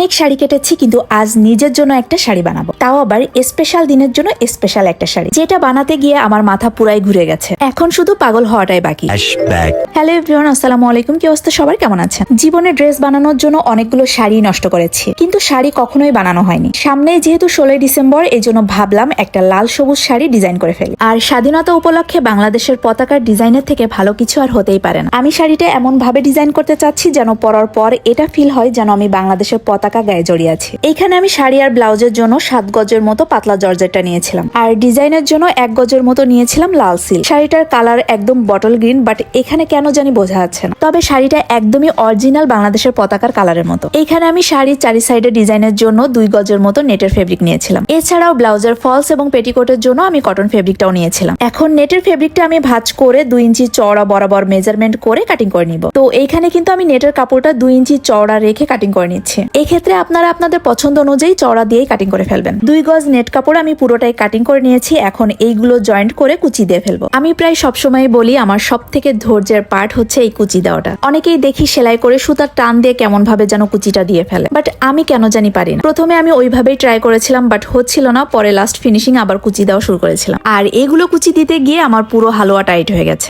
অনেক শাড়ি কেটেছি কিন্তু আজ নিজের জন্য একটা শাড়ি বানাবো। তাও আবার স্পেশাল দিনের জন্য স্পেশাল একটা শাড়ি যেটা বানাতে গিয়ে আমার মাথা পুরাই ঘুরে গেছে। এখন শুধু পাগল হওয়াটাই বাকি। হ্যালো এভরিওয়ান আসসালামু আলাইকুম কি অবস্থা? সবার কেমন আছেন? জীবনে ড্রেস বানানোর জন্য অনেকগুলো শাড়ি নষ্ট করেছি কিন্তু শাড়ি কখনোই বানানো হয়নি। সামনে যেহেতু ষোলোই ডিসেম্বর এই জন্য ভাবলাম একটা লাল সবুজ শাড়ি ডিজাইন করে ফেলি। আর স্বাধীনতা উপলক্ষে বাংলাদেশের পতাকার ডিজাইনের থেকে ভালো কিছু আর হতেই পারে না। আমি শাড়িটা এমন ভাবে ডিজাইন করতে চাচ্ছি যেন পরার পর এটা ফিল হয় যেন আমি বাংলাদেশের পতাকা গায়ে জড়িয়ে আছি। এইখানে আমি শাড়ি আর ব্লাউজের জন্য সাত গজের মতো পাতলা জর্জেটটা নিয়েছিলাম। আর ডিজাইনের জন্য এক গজের মতো নিয়েছিলাম লাল সিল শাড়িটার কালার একদম বটল গ্রিন, বাট এখানে কেন জানি বোঝা যাচ্ছে না। তবে শাড়িটা একদমই অরিজিনাল বাংলাদেশের পতাকার কালারের মতো। এইখানে আমি শাড়ির চারি সাইডে ডিজাইনের জন্য দুই গজের মতো নেটের ফেব্রিক নিয়েছিলাম। এছাড়াও ব্লাউজের ফলস এবং পেটিকোটের জন্য আমি কটন ফেব্রিকটাও নিয়েছিলাম। এখন নেটের ফেব্রিকটা আমি ভাজ করে দুই ইঞ্চি চওড়া বরাবর মেজারমেন্ট করে কাটিং করে নিব। তো এইখানে কিন্তু আমি নেটের কাপড়টা দুই ইঞ্চি চওড়া রেখে কাটিং করে নিচ্ছি। এক্ষেত্রে আপনারা আপনাদের পছন্দ অনুযায়ী চওড়া দিয়েই কাটিং করে ফেলবেন। দুই গজ নেট কাপড় আমি পুরোটাই কাটিং করে নিয়েছি, এখন এইগুলো জয়েন্ট করে কুচি দিয়ে ফেলব। আমি প্রায় সবসময় বলি আমার সব থেকে ধৈর্যের পার্ট হচ্ছে এই কুচি দেওয়াটা। অনেকেই দেখি সেলাই করে সুতার টান দিয়ে কেমন ভাবে যেন কুচিটা দিয়ে ফেলে বাট আমি কেন জানি পারি না। প্রথমে আমি ওইভাবেই ট্রাই করেছিলাম বাট হচ্ছিল না, পরে লাস্ট ফিনিশিং আবার কুচি দেওয়া শুরু করেছিলাম। আর এগুলো কুচি দিতে গিয়ে আমার পুরো হালুয়া টাইট হয়ে গেছে।